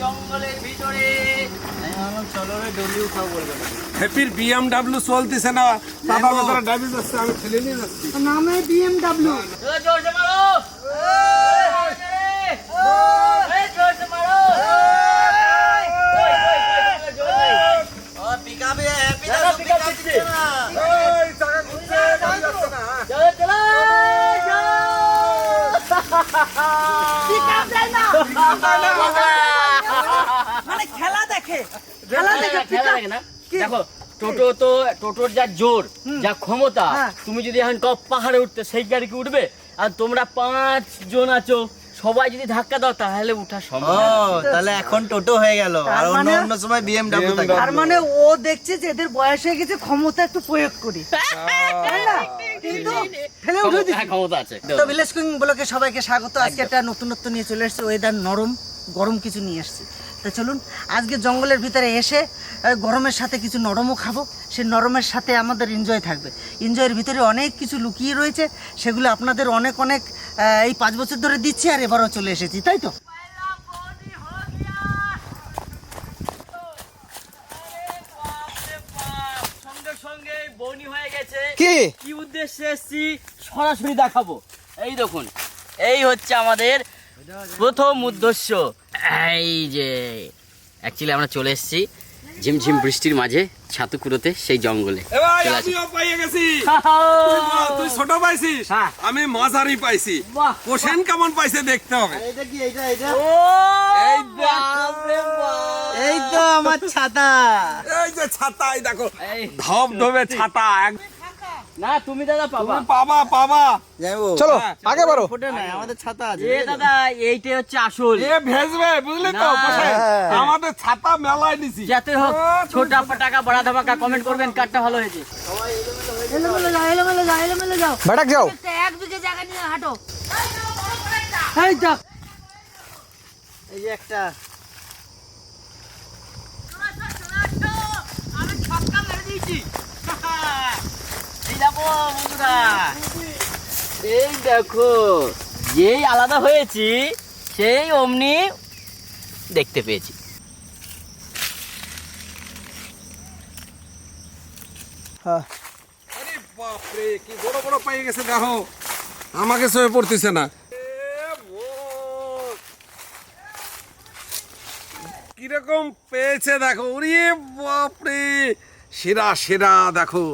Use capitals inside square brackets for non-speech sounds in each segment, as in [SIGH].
জঙ্গলের ভিতরে হ্যাপির বিএমডাব্লিউ চলতেছে না ডাবি যাচ্ছে আমি ঠেলে নিয়ে যাচ্ছি নামে বিএমডব্লিউ জোরে জোরে মারো জোরে জোরে মারো ও হ্যাপি দাদা পিকআপ দিচ্ছে এই চাকা ঘুরছে গাড়ি যাচ্ছে না চলো চলো মানে দেখে খেলা দেখে খেলা দেখে না? দেখো টোটো তো টোটোর যা জোর যা ক্ষমতা হ্যাঁ। তুমি যদি এখন টপ পাহাড়ে উঠতে সেই গাড়ি কি উঠবে আর তোমরা পাঁচ জন আছো সবাই যদি ধাক্কা দাও তাহলে উঠা সম্ভব তাহলে এখন টোটো হয়ে গেল আর অন্য মানে- অন্য সময় বিএমডব্লিউ থাকে তার মানে ও দেখছে যে এদের বয়স হয়ে গেছে ক্ষমতা একটু প্রয়োগ করি। [LAUGHS] তাই না? কিন্তু ফেলে উঠে দিচ্ছে ক্ষমতা আছে তো ভিলেজ কুইং ব্লকে সবাইকে স্বাগত। আজকে একটা নতুনত্ব নিয়ে চলে এসেছে। ওয়েদার নরম গরম কিছু নিয়ে এসেছি তা চলুন আজকে জঙ্গলের ভিতরে এসে গরমের সাথে কিছু নরমও খাব। সে নরমের সাথে আমাদের এনজয় থাকবে। এনজয়ের ভিতরে অনেক কিছু লুকিয়ে রয়েছে সেগুলো আপনাদের অনেক অনেক এই পাঁচ বছর ধরে দিচ্ছি আর এবারও চলে এসেছি তাই তো? সঙ্গে সঙ্গে বনি হয়ে গেছে। কি? কি উদ্দেশ্যে এসেছি? সরাসরি দেখাবো। এই দেখুন এই হচ্ছে আমাদের প্রথম উদ্দেশ্য। এই যে অ্যাকচুয়ালি আমরা চলে এসেছি ঝিমঝিম বৃষ্টির মাঝে ছাতু কুড়োতে সেই জঙ্গলে। তুই ছোট পাইছিস? হ্যাঁ। আমি মাঝারি পাইছি। কোশেন কেমন পাইছে দেখতে হবে। এই তো আমার ছাতা। এই যে ছাতা এই দেখো। ধপ ধবে ছাতা এক- না তুমি দাদা পাবা। পাবা পাবা। চলো, আগে বারো ফোটে নাই আমাদের ছাতা আছে এ দাদা এইটাই হচ্ছে আসল। এ ভেজবে বুঝলি তো? হ্যাঁ। আমাদের ছাতা মেলায় দিছি যাতে হোক ছোট টাকা বড়া ধামাকা কমেন্ট করবেন কারটা ভালো হয়েছে। এলোমেলো যাও এলোমেলো যাও এলোমেলো যাও। বাটাক যাও। এক বিঘে জায়গা নিয়ে হাঁটো। এই যে একটা আমি ছক্কা মেরে দিয়েছি এই দেখো বন্ধুরা। এই দেখো যেই আলাদা হয়েছি সেই অমনি দেখতে পেয়েছি। আরে বাপরে কি বড় বড় পাই গেছে দেখো। আমাকে সয়ে পড়তেছে না। কীরকম পেয়েছে দেখো। ওরে বাপরে। সেরা সেরা দেখো।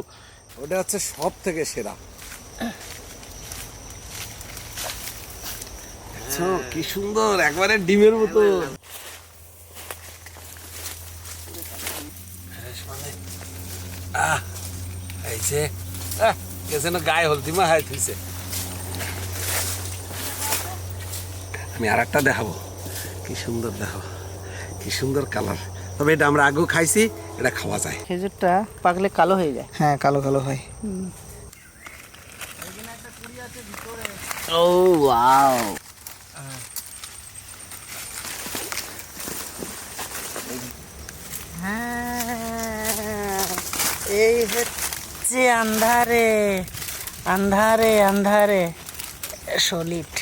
ওটা হচ্ছে সব থেকে সেরা কি সুন্দর একবারে ডিমের মতো। বেশ আহ এই যে আহ, কে যেন গায়ে হাই আমি আর একটা দেখাবো। কি সুন্দর দেখো কি সুন্দর কালার। তবে এটা আমরা আগেও খাইছি এটা খাওয়া যায়। খেজুরটা পাকলে কালো হয়ে যায়। হ্যাঁ কালো কালো হয়। ও ওয়াও। হ্যাঁ, এই হচ্ছে আন্ধারে আন্ধারে আন্ধারে সলিড।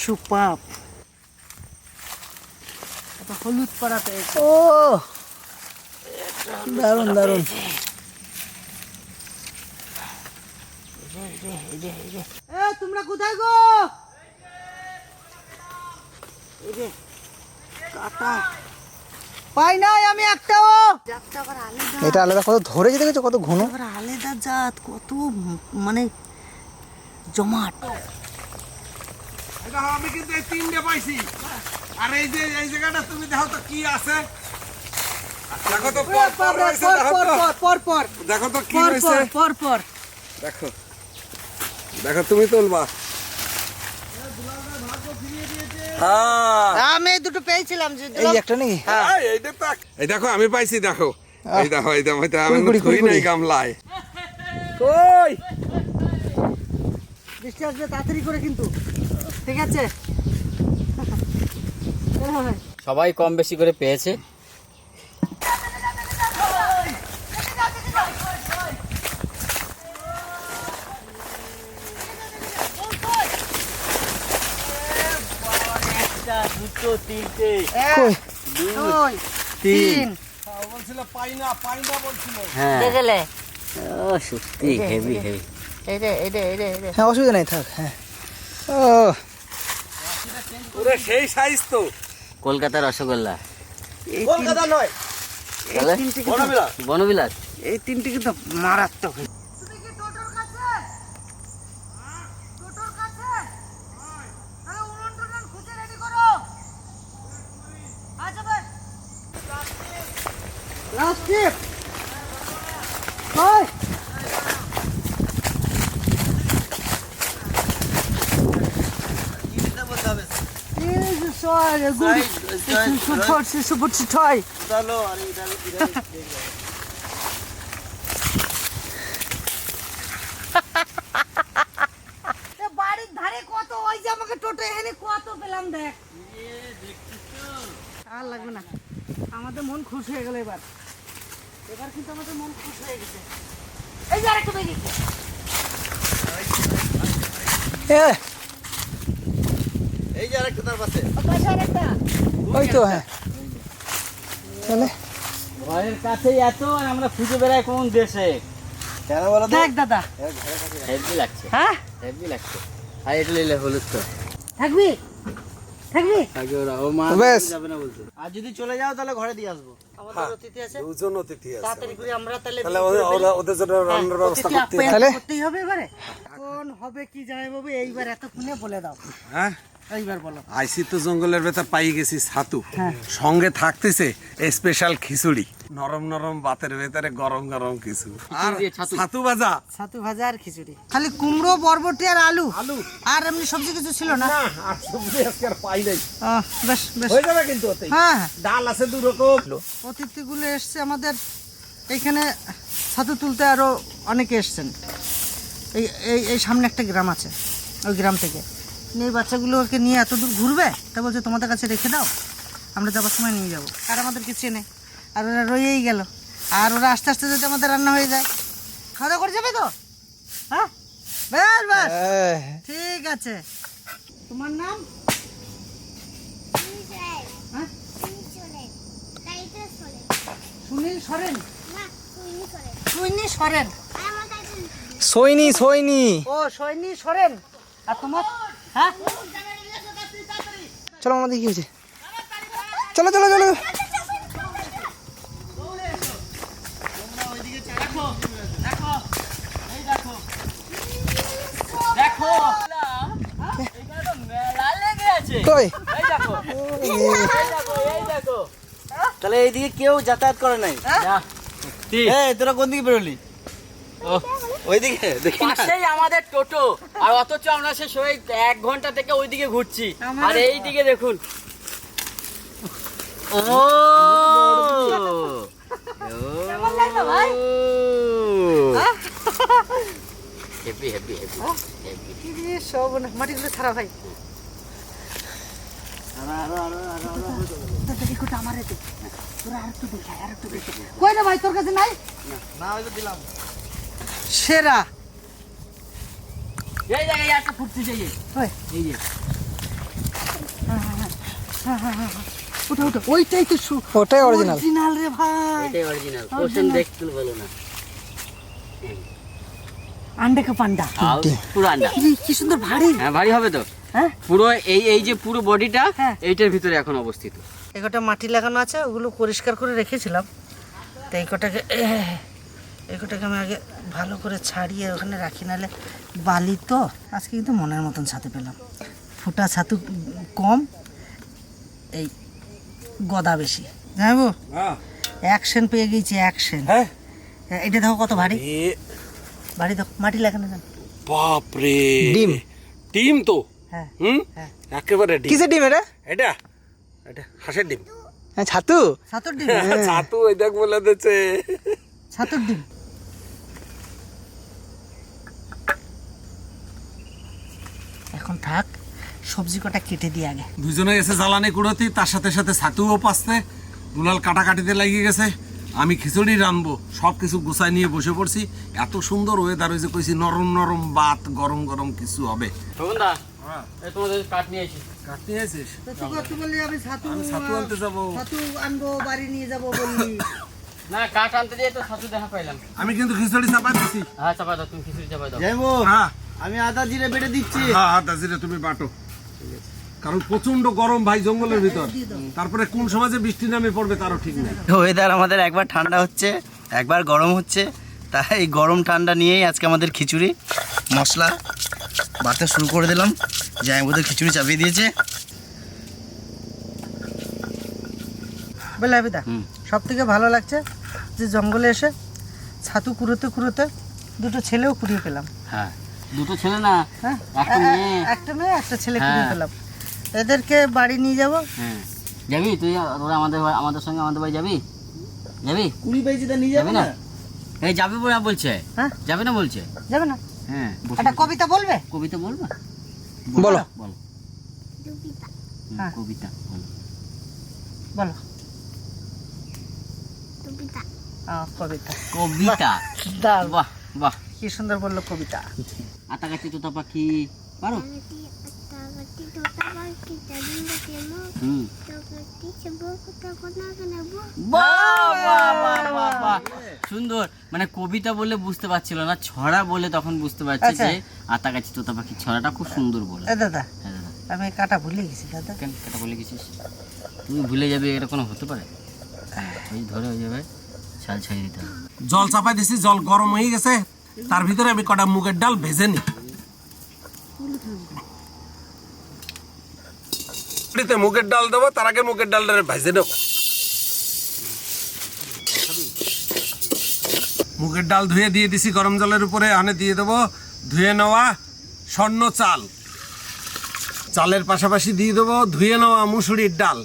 সুপাপ। হলুদ পাড়াতে ও দারুণ দারুণ তোমরা কোথায় গো? কাটা। পাই নাই আমি একটাও। আলাদা। এটা আলাদা কত ধরে যেতে গেছে কত ঘন? আলাদা জাত কত মানে জমাট। আমি কিন্তু এই তিনটে পাইছি। আর এই যে এই জায়গাটা তুমি দেখো তো কি আছে। দেখো তো পর পর পর পর দেখো তো। কি পর পর পর পর। দেখো। দেখো তুমি তুলবা। হ্যাঁ। আমি এই দুটো পেয়েছিলাম যে এই একটা এই, তো এক- এই দেখো আমি পাইছি দেখো। এই দেখো এই দেখো আমি নাই। গামলায়। কই? বৃষ্টি আসবে তাড়াতাড়ি করে কিন্তু। ঠিক আছে? সবাই কম বেশি করে পেয়েছে। দুটো তিনটে দুই তিন। তিন বলছিল পাই না পাই না বলছিল হ্যাঁ দেখলে ও সত্যি হেভি হেভি রে হ্যাঁ অসুবিধা নেই থাক হ্যাঁ। ও। সেই সাইজ তো। কলকাতার রসগোল্লা। এই কলকাতা নয়। বনবিলাস। এই তিনটি কিন্তু মারাত্মক। Last টিপ ছয়, এগুলো সুপার সুপার ছয় চলো আরে এটা এ বাড়ির ধারে কত ওই যে আমাকে টোটো এখানে কত পেলাম দেখ আর লাগবে না আমাদের মন খুশ হয়ে গেল এবার এবার কিন্তু আমাদের মন খুশ হয়ে গেছে এই যে আরেকটা বেরিয়ে এ এই যে আরেকটা তার পাশে পাশে আরেকটা ওই তো হ্যাঁ। তাহলে ঘরের কাছেই এত আর আমরা খুঁজে বেড়াই কোন দেশে। কেন বলো দেখ দাদা। হেভি লাগছে। হ্যাঁ? হেভি লাগছে। আর এটা নিলে হলুদ তো। থাকবি? থাকবি? আগে ওরা। ও মা যাবে না বলতো। আর যদি চলে যাও তাহলে ঘরে দিয়ে আসব। আমাদের অতিথি আছে। দুজন অতিথি আছে তাড়াতাড়ি করে আমরা তাহলে তাহলে ওদের- ওরা- ওদের জন্য রান্নার ব্যবস্থা করতে আপ্যায়ন তাহলে? করতেই হবে এবারে। কোন হবে কি জানাই বাবু? এইবার এতক্ষণে বলে দাও। হ্যাঁ? আইসি তো জঙ্গলের ভেতর পাই গেছি ছাতু। হ্যাঁ। সঙ্গে থাকতেছে স্পেশাল খিচুড়ি। নরম নরম ভাতের ভেতরে গরম গরম কিছু। আর ছাতু। ছাতু ভাজা? ছাতু ভাজা আর খিচুড়ি। খালি কুমড়ো বরবটি আর আলু। আলু। আর এমনি সবজি কিছু ছিল না? না আর সবজি আজকে আর পাই নাই। বেশ বেশ। হয়ে যাবে কিন্তু হ্যাঁ হ্যাঁ। ডাল আছে দু রকম। অতিথিগুলো এসছে আমাদের। এইখানে ছাতু তুলতে আরও অনেকে এসছেন। এই এই এই সামনে একটা গ্রাম আছে। ওই গ্রাম থেকে। নিয়ে এই বাচ্চাগুলোকে নিয়ে এত দূর ঘুরবে? তা বলছে তোমাদের কাছে রেখে দাও আমরা যাবার সময় নিয়ে যাব। আর আমাদেরকে চেনে। আর ওরা রয়েই গেল। আর ওরা আস্তে আস্তে যদি আমাদের রান্না হয়ে যায়। খাওয়া দাওয়া করে যাবে তো? হ্যাঁ? বেশ বেশ। হ্যাঁ। ঠিক আছে। তোমার নাম? হ্যাঁ? সুনীল সরেন। সুইনি সরেন। সৈনি সৈনি। ও সৈনি সরেন। আর তোমার? হ্যাঁ? চলো আমাদের কি হয়েছে? চলো চলো চলো। দেখো এখানে তো মেলা লেগে আছে। কই? এই দেখো এই দেখো এই দেখো তাহলে এইদিকে কেউ যাতায়াত করে নাই? সত্যি। তোরা কোন দিকে বেরোলি? ও ওইদিকে দেখি না। পাশেই আমাদের টোটো। আর অথচ আমরা সে সময় এক ঘণ্টা থেকে ওইদিকে ঘুরছি। আর এই দিকে দেখুন। ও? হেভি হেভি হেভি হেভি সব না মাটিগুলো ছাড়া ভাই। দাদা, এগুলো আমারে দে। তোরা দেখে, কই রে ভাই তোর কাছে নাই? না হয়তো দিলাম। সেরা। এই জায়গায় একটা ফুটতেছে এই যে। এই যে। উঠো উঠো ওইটাই তো ওটাই অরিজিনাল অরিজিনাল রে ভাই। এটাই অরিজিনাল কোশ্চেন দেখতে বলো না। আন্ডে পান্ডা। পুরো আন্ডা। কি কি সুন্দর ভারী। হ্যাঁ ভারী হবে তো? হ্যাঁ? পুরো এই এই যে পুরো বডিটা হ্যাঁ। এইটার ভিতরে এখন অবস্থিত। এই মাটি লাগানো আছে ওগুলো পরিষ্কার করে রেখেছিলাম। তো এই কটাকে এই কটাকে আমি আগে ভালো করে ছাড়িয়ে ওখানে রাখি নাহলে বালি তো। আজকে কিন্তু মনের মতন ছাতু পেলাম। ফুটা ছাতু কম এই গদা বেশি। জানব হ্যাঁ। অ্যাকশন পেয়ে গেছি অ্যাকশন হ্যাঁ। এটা দেখো কত ভারী। ভারী দেখো মাটি লাগানো কেন বাপরে। ডিম। ডিম তো? হ্যাঁ হুম? হ্যাঁ। একেবারে ডিম। কিসের ডিম এটা? এটা। এটা হাঁসের ডিম। হ্যাঁ ছাতু। ছাতুর ডিম। [LAUGHS] ছাতু ওই দেখ বলে দিচ্ছে ছাতুর ডিম এখন থাক সবজি কটা কেটে দিই আগে। দুজনে গেছে জ্বালানি কুড়োতি তার সাথে সাথে ছাতুও পাসতে দুলাল কাটাকাটিতে লাগিয়ে গেছে আমি খিচুড়ি রানবো সব কিছু গুছাই নিয়ে বসে পড়ছি। এত সুন্দর ওয়েদার হয়েছে কইছি নরম নরম ভাত গরম গরম কিছু হবে। হ্যাঁ। তোমাদের কাঠ নিয়ে আসিস বললি আমি ছাতু ছাতু আনতে যাব। ছাতু আনব বাড়ি নিয়ে যাব বললি। না কাঠ আনতে দিয়ে তো ছাতু দেখা পাইলাম। আমি কিন্তু খিচুড়ি চাপা দিছি। হ্যাঁ চাপা দাও তুমি খিচুড়ি চাপা দাও। যাইবো? হ্যাঁ। আমি আদা জিরে বেটে দিচ্ছি। হ্যাঁ আদা জিরে তুমি বাটো। কারণ প্রচণ্ড গরম ভাই জঙ্গলের ভিতর। তারপরে কোন সময় যে বৃষ্টি নামে পড়বে তারও ঠিক নেই। ওয়েদার আমাদের একবার ঠান্ডা হচ্ছে একবার গরম হচ্ছে তাই এই গরম ঠান্ডা নিয়েই আজকে আমাদের খিচুড়ি মশলা বাটা শুরু করে দিলাম। জামাইবুদের খিচুড়ি চাপিয়ে দিয়েছে। বলে আবিদা হুম। সব থেকে ভালো লাগছে যে জঙ্গলে এসে ছাতু কুড়োতে কুড়োতে দুটো ছেলেও কুড়িয়ে পেলাম। হ্যাঁ। দুটো ছেলে না? হ্যাঁ একটা মেয়ে। একটা মেয়ে একটা ছেলে কিনে হ্যাঁ। পেলাম। এদেরকে বাড়ি নিয়ে যাব। হ্যাঁ। যাবি? তুই তোরা আমাদের আমাদের সঙ্গে আমাদের বাড়ি যাবি? যাবি? কুড়ি তা নিয়ে যাবি না? এই যাবি বলে বলছে। হ্যাঁ। যাবে না বলছে? যাবে না। হ্যাঁ একটা কবিতা বলবে? কবিতা বলবা? বলো। বলো। হ্যাঁ। কবিতা বলো। বলো। কবিতা। কবিতা। বাহ বাহ। কি সুন্দর বলল কবিতা। আতা গাছে তোতা পাখি পারো। সুন্দর। মানে কবিতা বলে বুঝতে পারছিল না ছড়া বলে তখন বুঝতে পারছে আচ্ছা। যে আতা গাছে তোতা পাখি ছড়াটা খুব সুন্দর বলে। দাদা হ্যাঁ আমি কাটা ভুলে গেছি দাদা। কেন এটা বলে গেছিস? তুমি ভুলে যাবে এটা কোনো হতে পারে? ওই ধরে হয়ে যাবে ছাল ছাড়িয়ে দিতে জল চাপাই দিছি জল গরম হয়ে গেছে। তার ভিতরে আমি কটা মুগের ডাল ভেজে নি মুগের ডাল দেবো, তার আগে মুগের ডালটা ভেজে নেব। মুগের ডাল ধুয়ে দিয়ে দিছি গরম জলের উপরে, আনে দিয়ে দেবো। ধুয়ে নেওয়া স্বর্ণ চাল। চালের পাশাপাশি দিয়ে দেবো ধুয়ে নেওয়া মুসুরির ডাল।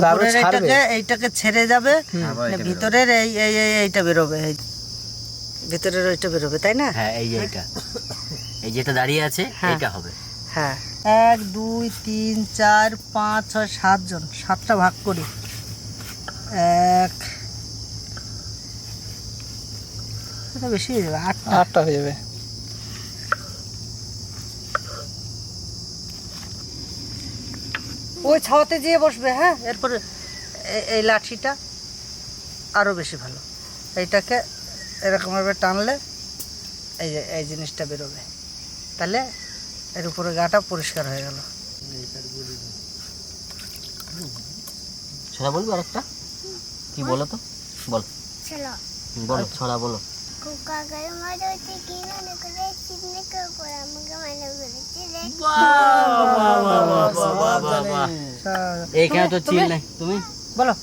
উপরের এইটাকে এইটাকে ছেড়ে যাবে মানে ভিতরের এই এই এই এইটা বেরোবে এই ভিতরের ওইটা বেরোবে তাই না? হ্যাঁ এই যে এটা এই যেটা দাঁড়িয়ে আছে হ্যাঁ। এটা হবে। হ্যাঁ। এক দুই তিন চার পাঁচ ছয় সাতজন সাতটা ভাগ করি। এক বেশি হয়ে যাবে আটটা। আটটা হয়ে যাবে। ওই ছাওয়াতে যেয়ে বসবে হ্যাঁ? এরপরে এই লাঠিটা আরও বেশি ভালো। এইটাকে এরকমভাবে টানলে এই যে এই জিনিসটা বেরোবে। তাহলে এর উপরে গাটা পরিষ্কার হয়ে গেল। ছড়া বলবি আরেকটা? কি বলো তো? বল। চলো হুম, বলো। এইখানে তো চিল নাই তুমি বলো।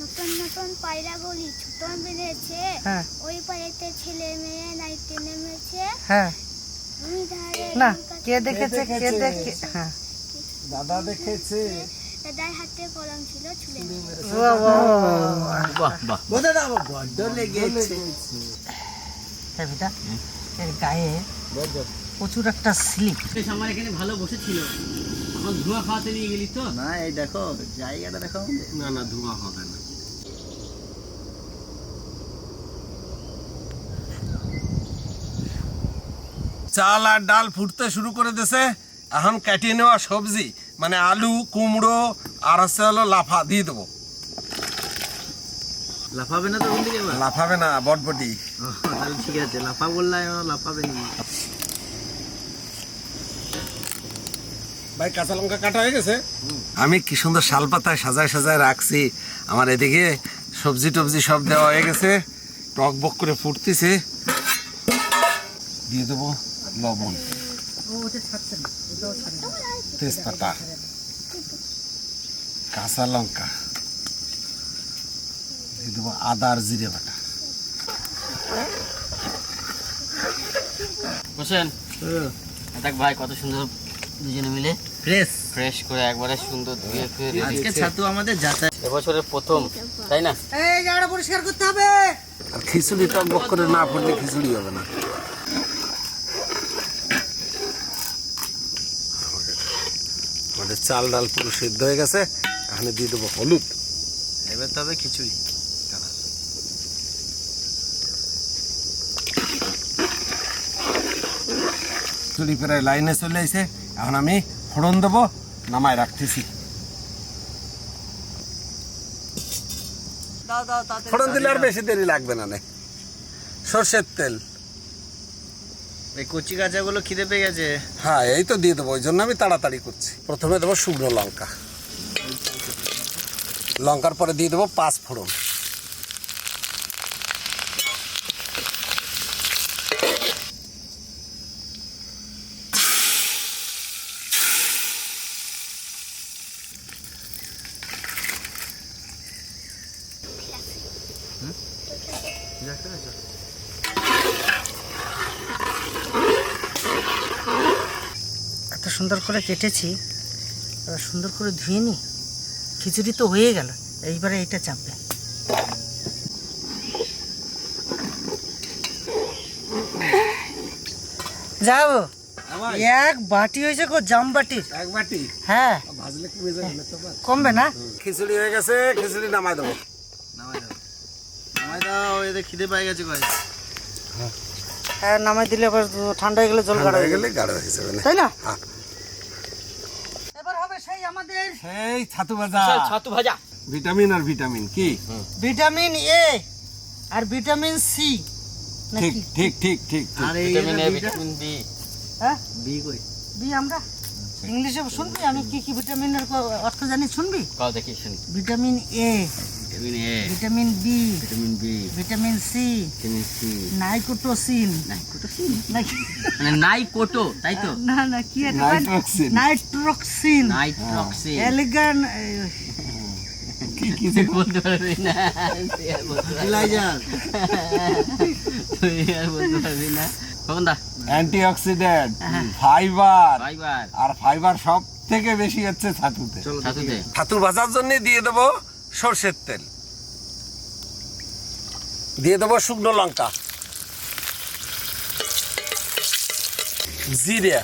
নতুন নতুন পায়রা গলি ছুটন বেঁধেছে। হ্যাঁ। ওই পাড়েতে ছেলে মেয়ে নেমেছে। হ্যাঁ। না কে দেখেছে কে দেখে হ্যাঁ। দাদা দেখেছে। দাদার হাতে কলম ছিল ছুলে। বাহ, বাহ, বাহ, বেটা এর গায়ে প্রচুর একটা স্লিপ আমার এখানে ভালো বসেছিল। এখন ধোঁয়া খাওয়াতে নিয়ে গেলি তো? না এই দেখো জায়গাটা দেখো। না না ধোঁয়া হবে না। চাল আর ডাল ফুটতে শুরু করে দিয়েছে। এখন কাটিয়ে নেওয়া সবজি মানে আলু কুমড়ো আর হচ্ছে হলো লাফা দিয়ে দেবো। লাফাবে না তো? লাফাবে না বটবটি। তাহলে ঠিক আছে লাফা লাফাবে নি। ভাই কাঁচা লঙ্কা কাটা হয়ে গেছে? আমি কি সুন্দর শাল পাতায় সাজায় সাজায় রাখছি। আমার এদিকে সবজি টবজি সব দেওয়া হয়ে গেছে। টক বক করে ফুটতেছে। দিয়ে দেবো লবণ। তেজপাতা। কাঁচা লঙ্কা। দিয়ে দেবো আদা আর জিরে বাটা। হ্যাঁ। দেখ ভাই কত সুন্দর দুজনে মিলে ফ্রেশ ফ্রেশ করে একবারে সুন্দর ধুয়ে আজকে ছাতু আমাদের যাতা এবছরের প্রথম তাই না? এই জায়গাটা পরিষ্কার করতে হবে। আর খিচুড়ি করে না পড়লে খিচুড়ি হবে না। আমাদের চাল ডাল পুরো সিদ্ধ হয়ে গেছে এখানে দিয়ে দেবো হলুদ। এবার তবে খিচুড়ি। চুরি প্রায় লাইনে চলে এসে এখন আমি ফোড়ন দেবো নামায় রাখতেছি। দাও দাও ফোড়ন দিলে আর বেশি দেরি লাগবে না নে। সর্ষের তেল। এই কচি গাছাগুলো খিদে পেয়ে গেছে। হ্যাঁ এই তো দিয়ে দেবো ওই জন্য আমি তাড়াতাড়ি করছি। প্রথমে দেবো শুকনো লঙ্কা। লঙ্কার পরে দিয়ে দেবো পাঁচ ফোড়ন। এত সুন্দর করে কেটেছি এবার সুন্দর করে ধুয়ে নি খিচুড়ি তো হয়ে গেল এইবারে এইটা চাপবে। যাও এক বাটি হয়েছে গো জাম বাটির এক বাটি? হ্যাঁ। ভাজলে তো কমবে না? খিচুড়ি হয়ে গেছে খিচুড়ি নামাই দেবো। নামাই দাও এদের খিদে পেয়ে গেছে কয় হ্যাঁ নামাই দিলে আবার ঠান্ডা হয়ে গেলে জল ঠান্ডা হয়ে গেলে গাঢ় হয়ে যাবে তাই না? হ্যাঁ। এবার হবে সেই আমাদের সেই ছাতু ভাজা। ছাতু ভাজা। ভিটামিন আর ভিটামিন কি? ভিটামিন এ আর ভিটামিন সি ঠিক ঠিক ঠিক ঠিক ঠিক। আর ভিটামিন এ ভিটামিন ডি হ্যাঁ? বি কই? বি আমরা? ইংলিশে শুনবি? আমি কি কি ভিটামিনের অর্থ জানি শুনবি? কাও দেখি শুনি। Vitamin A. Vitamin A vitamin B vitamin B vitamin C vitamin C নাইকোটোসিন নাইকোটোসিন নাকি মানে নাই কোটো তাই তো? না না কি এটা? নাইট্রোক্সিন। নাইট্রোক্সিন নাইট্রক্সিন এলিগান কি কি বলতে পারবি না তুই আর বলতে পারবি না। ফিলাইজার তুই আর বলতে পারবি না। কখন অ্যান্টিঅক্সিডেন্ট ফাইবার ফাইবার আর ফাইবার সব থেকে বেশি হচ্ছে ছাতুতে। ছাতুতে। ছাতু ভাজার জন্য দিয়ে দেবো। সর্ষের তেল। দিয়ে দেবো শুকনো লঙ্কা। জিরে।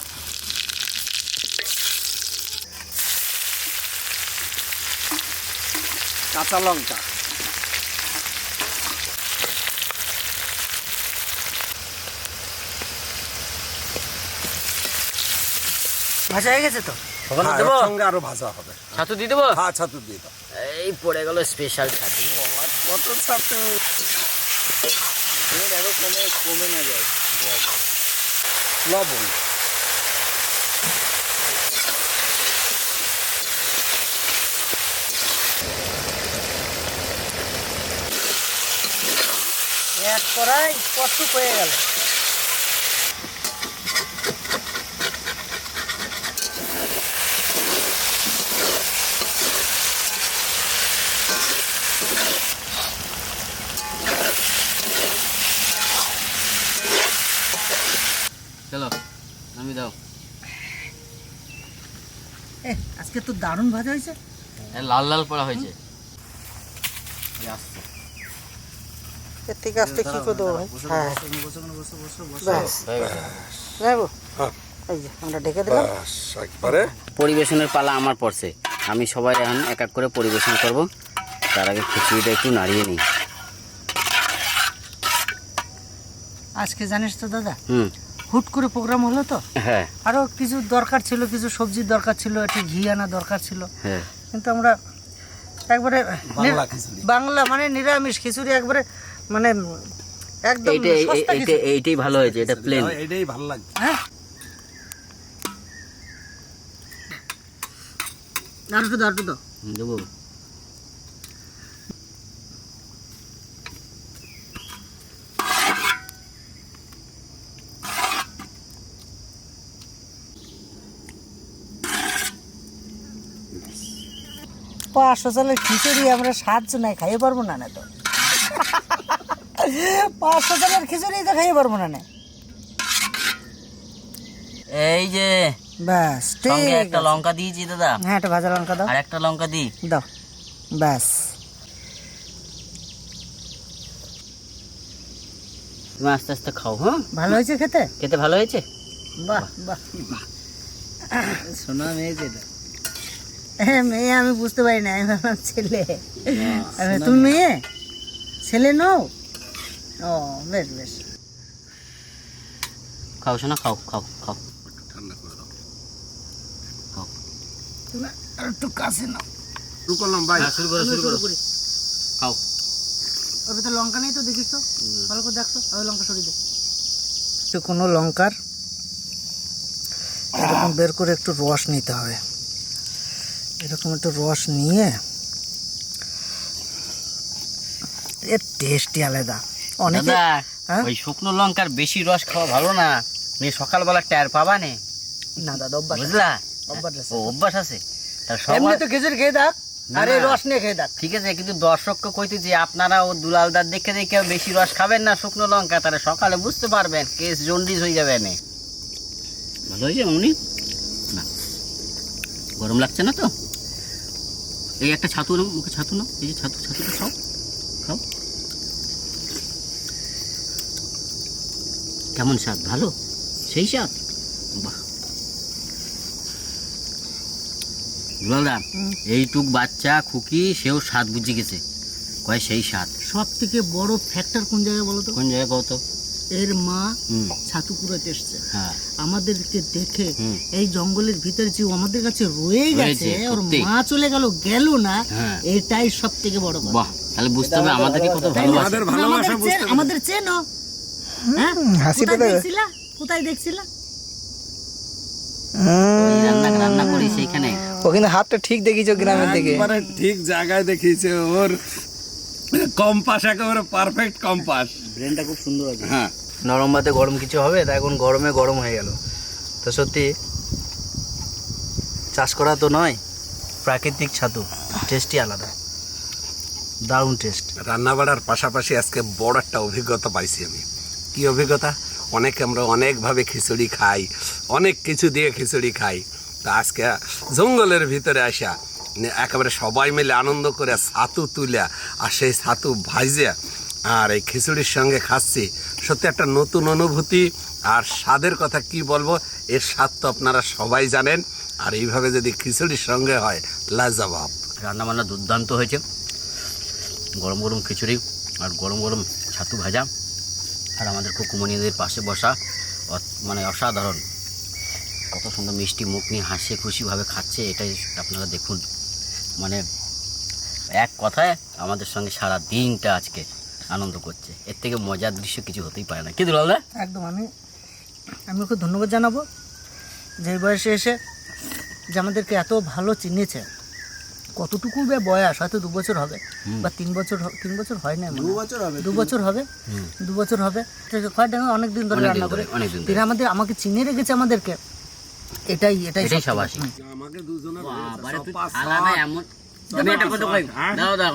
কাঁচা লঙ্কা। ভাজা হয়ে গেছে তো? হ্যাঁ, দেবো? সঙ্গে আরও ভাজা হবে। ছাতু দিয়ে দেবো? হ্যাঁ ছাতু দিয়ে দাও এই পড়ে গেল স্পেশাল ছাতু কত ছাতু তুমি দেখো কমে কমে না যায়। লবণ। এক কড়াই কটুক হয়ে গেল। আজকে তো দারুণ ভাজা হয়েছে। এ, লাল লাল পড়া হয়েছে। এর থেকে আজকে কি করে দেবো ভাই। হ্যাঁ। বসো বসো বসো বসো ব্যাস। হয়ে যাব হ্যাঁ। এই যে আমরা ডেকে দিলাম। একবারে। পরিবেশনের পালা আমার পড়ছে। আমি সবাই এখন এক এক করে পরিবেশন করব। তার আগে খিচুড়িটা একটু নাড়িয়ে নিই। আজকে জানিস তো দাদা হুম। হুট করে প্রোগ্রাম হলো তো। হ্যাঁ। আরও কিছু দরকার ছিল কিছু সবজির দরকার ছিল একটু ঘি আনা দরকার ছিল। হ্যাঁ। কিন্তু আমরা একবারে বাংলা মানে নিরামিষ খিচুড়ি একবারে মানে একদম। এইটাই ভালো হয়েছে এটা প্লেন এটাই ভালো লাগছে। হ্যাঁ। আর আর একটু দাও। দেবো। পাঁচশো চালের খিচুড়ি আমরা সাতজন নাই খাইয়ে পারব না না তো। পাঁচশো চালের খিচুড়ি তো খাইয়ে পারব না না। এই যে ব্যাস ঠিক সঙ্গে একটা লঙ্কা দিয়েছি দাদা। হ্যাঁ একটা ভাজা লঙ্কা দাও। আর একটা লঙ্কা দিই। দাও। ব্যাস। তুমি আস্তে আস্তে খাও হ্যাঁ? ভালো হয়েছে খেতে? খেতে ভালো হয়েছে? বাহ বাহ। সোনা মেয়ে যেটা মেয়ে আমি বুঝতে পারি না আমি ভাবলাম ছেলে। তুমি মেয়ে? ছেলে নও? ও বেশ বেশ। খাও শোনা খাও খাও খাও। ঠান্ডা করে দাও। খাও। আর একটু কাছে নাও। শুরু করলাম ভাই হ্যাঁ, শুরু করো শুরু করো। খাও। ওর ভিতরে লঙ্কা নেই তো দেখিস তো? ভালো করে দেখতো ওই লঙ্কা সরিয়ে দে। তো কোনো লঙ্কার এরকম বের করে একটু রস নিতে হবে। এরকম একটু রস নিয়ে এর টেস্টই আলাদা। অনেকে হ্যাঁ? ওই শুকনো লঙ্কার বেশি রস খাওয়া ভালো না। নিয়ে সকালবেলা ট্যার পাবা নে। না দাদা অভ্যাস বুঝলা? অভ্যাস আছে। অভ্যাস আছে। এমনি তো খেজুর খেয়ে দেখ আর না। রস নিয়ে খেয়ে দেখ ঠিক আছে কিন্তু দর্শককে কইতে যে আপনারা ও দুলালদার দেখে দেখে বেশি রস খাবেন না শুকনো লঙ্কা তাহলে সকালে বুঝতে পারবেন কেস জন্ডিস হয়ে যাবে এনে ভালো হয়েছে মামনি? না। গরম লাগছে না তো? এই একটা ছাতু নাও মুখে ছাতু নাও এই যে ছাতু ছাতুটা খাও খাও। কেমন স্বাদ? ভালো? সেই স্বাদ? বাহ। দুলালদা এইটুক বাচ্চা খুকি সেও স্বাদ বুঝে গেছে। কয় সেই স্বাদ? সব থেকে বড় ফ্যাক্টর কোন জায়গায় বলো তো? কোন জায়গায় কত এর মা হুম। ছাতু কুড়াতে এসছে। হ্যাঁ। আমাদেরকে দেখে এই জঙ্গলের ভিতরে যে আমাদের কাছে রয়ে গেছে ওর মা চলে গেল গেল না হ্যাঁ। এটাই সব থেকে বড় কথা। বাহ তাহলে বুঝতে হবে আমাদেরকে কত ভালোবাসে। আমাদের ভালোবাসা আমাদের বুঝতে আমাদের চেনো। হ্যাঁ? কোথায় দেখছিলা? কোথায় দেখছিলা? রান্না রান্না করি সেইখানে। ও কিন্তু হাতটা ঠিক দেখিছো গ্রামের একবারে ঠিক জায়গায় দেখিয়েছে ওর কম্পাস একেবারে পারফেক্ট কম্পাস। ব্রেনটা খুব সুন্দর আছে। হ্যাঁ। নরম ভাতে গরম কিছু হবে তা এখন গরমে গরম হয়ে গেল। তো সত্যি চাষ করা তো নয় প্রাকৃতিক ছাতু টেস্টই আলাদা। দারুণ টেস্ট রান্না বাড়ার পাশাপাশি আজকে বড় একটা অভিজ্ঞতা পাইছি আমি। কি অভিজ্ঞতা? অনেকে আমরা অনেকভাবে খিচুড়ি খাই অনেক কিছু দিয়ে খিচুড়ি খাই। তা আজকে জঙ্গলের ভিতরে আসা একেবারে সবাই মিলে আনন্দ করে ছাতু তুলে আর সেই ছাতু ভাইজে আর এই খিচুড়ির সঙ্গে খাচ্ছি। সত্যি একটা নতুন অনুভূতি। আর স্বাদের কথা কি বলব? এর স্বাদ তো আপনারা সবাই জানেন। আর এইভাবে যদি খিচুড়ির সঙ্গে হয়, লাজবাব। রান্না বান্না দুর্দান্ত হয়েছে। গরম গরম খিচুড়ি আর গরম গরম ছাতু ভাজা আর আমাদের কুকুমনিদের পাশে বসা মানে অসাধারণ। কত সুন্দর মিষ্টি মুখ নিয়ে হাসে খুশিভাবে খাচ্ছে, এটাই আপনারা দেখুন। মানে এক কথায় আমাদের সঙ্গে সারা দিনটা আজকে আনন্দ করছে। এর থেকে মজার দৃশ্য কিছু হতেই পারে না। কি দুলালদা একদম আমি আমি ওকে ধন্যবাদ জানাব যে বয়সে এসে যে আমাদেরকে এত ভালো চিনেছে। কতটুকু বে বয়স? হয়তো দু বছর হবে বা তিন বছর তিন বছর হয় না দু বছর হবে দু বছর হবে দু বছর হবে। কয়েকটা অনেক দিন ধরে রান্না করে তিনি আমাদের আমাকে চিনে রেখেছে আমাদেরকে। এটাই এটাই এটাই সব- আমাকে দুজনের এমন কই? দাও দাও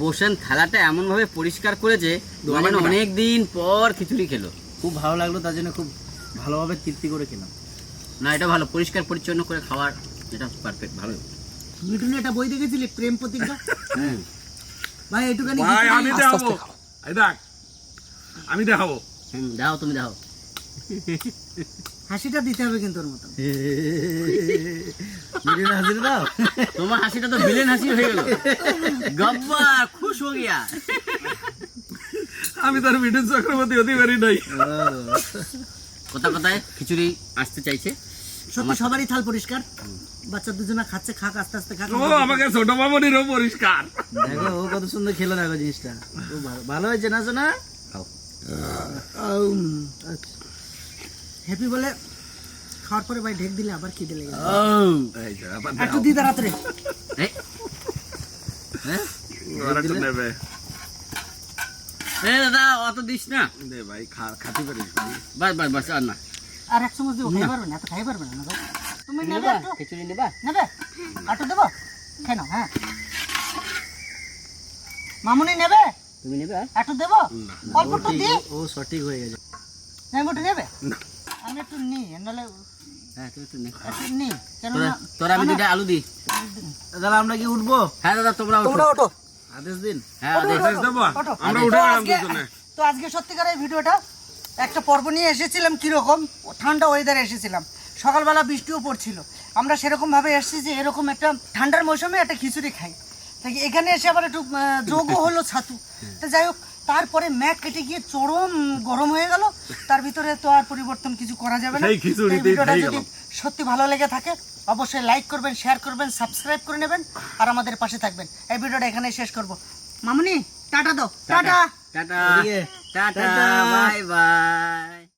পোষণ থালাটা এমন ভাবে পরিষ্কার করেছে মানে অনেক দিন পর খিচুড়ি খেলো। খুব ভালো লাগল তার জন্য খুব ভালোভাবে তৃপ্তি করে খেলাম। না এটা ভালো পরিষ্কার পরিচ্ছন্ন করে খাওয়ার এটা পারফেক্ট ভালো। মিঠুন একটা বই দেখেছিলি? প্রেম প্রতিজ্ঞা? হুম ভাই একটুখানি ভাই আমি দেখাবো। আমি দেখাবো। হুম দাও তুমি দাও হাসিটা দিতে হবে কিন্তু ওর মতো। দাও। তোমার হাসিটা তো ভিলেন হাসি হয়ে গেল। গব্বা খুশ হয়ে গিয়া। আমি তার চক্রবর্তী হতে পারি নাই। কথা কথায় খিচুড়ি আসতে চাইছে। সত্যি সবারই থাল পরিষ্কার। বাচ্চা দুজনা খাচ্ছে খাক আস্তে আস্তে খাক। ও আমাকে ছোট মামনিরও পরিষ্কার। দেখো ও কত সুন্দর খেলো দেখো জিনিসটা। ভালো হয়েছে না শোনা হ্যাপি বলে খাওয়ার পরে ভাই ঢেক দিলে আবার খিদে লেগে একটু দাদা অত দিস না। দে ভাই খাতে পারিস বাস বাস বাস আর না। আর এক চামচ খাই পারবে না এত খাই পারবে না না তুমি নেবে নেবা খিচুড়ি নেবা? নেবে? আটু দেবো? খেয়ে নাও হ্যাঁ। মামুনি নেবে? তুমি নেবে আর? দেবো? অল্প একটু দি। ও সঠিক হয়ে গেছে। নেবে? আমি একটু নিই নাহলে হ্যাঁ তুমি একটু নে। একটু নিই তোরা আমি দুইটা আলু দি। দাদা আমরা কি উঠবো? হ্যাঁ দাদা তোমরা তোমরা ওঠো ওঠো আদেশ দিন। হ্যাঁ ওঠো, দেখ। ওঠো, আদেশ দেবো? আমরা উঠে গেলাম আজকে- দুজনে। তো আজকে সত্যিকার এই ভিডিওটা একটা পর্ব নিয়ে এসেছিলাম কীরকম? ঠান্ডা ওয়েদারে এসেছিলাম। সকালবেলা বৃষ্টিও পড়ছিল। আমরা সেরকমভাবে এসেছি যে এরকম একটা ঠান্ডার মৌসুমে একটা খিচুড়ি খাই। তাই এখানে এসে আবার একটু যোগও হলো ছাতু। তো যাই হোক তারপরে ম্যাক কেটে গিয়ে চরম গরম হয়ে গেল। তার ভিতরে তো আর পরিবর্তন কিছু করা যাবে না। সেই খিচুড়িতেই এই ভিডিওটা যদি সত্যি ভালো লেগে থাকে অবশ্যই লাইক করবেন শেয়ার করবেন সাবস্ক্রাইব করে নেবেন আর আমাদের পাশে থাকবেন। এই ভিডিওটা এখানে শেষ করব। মামুনি টাটা দাও। Tata. Tata. Tata. Bye bye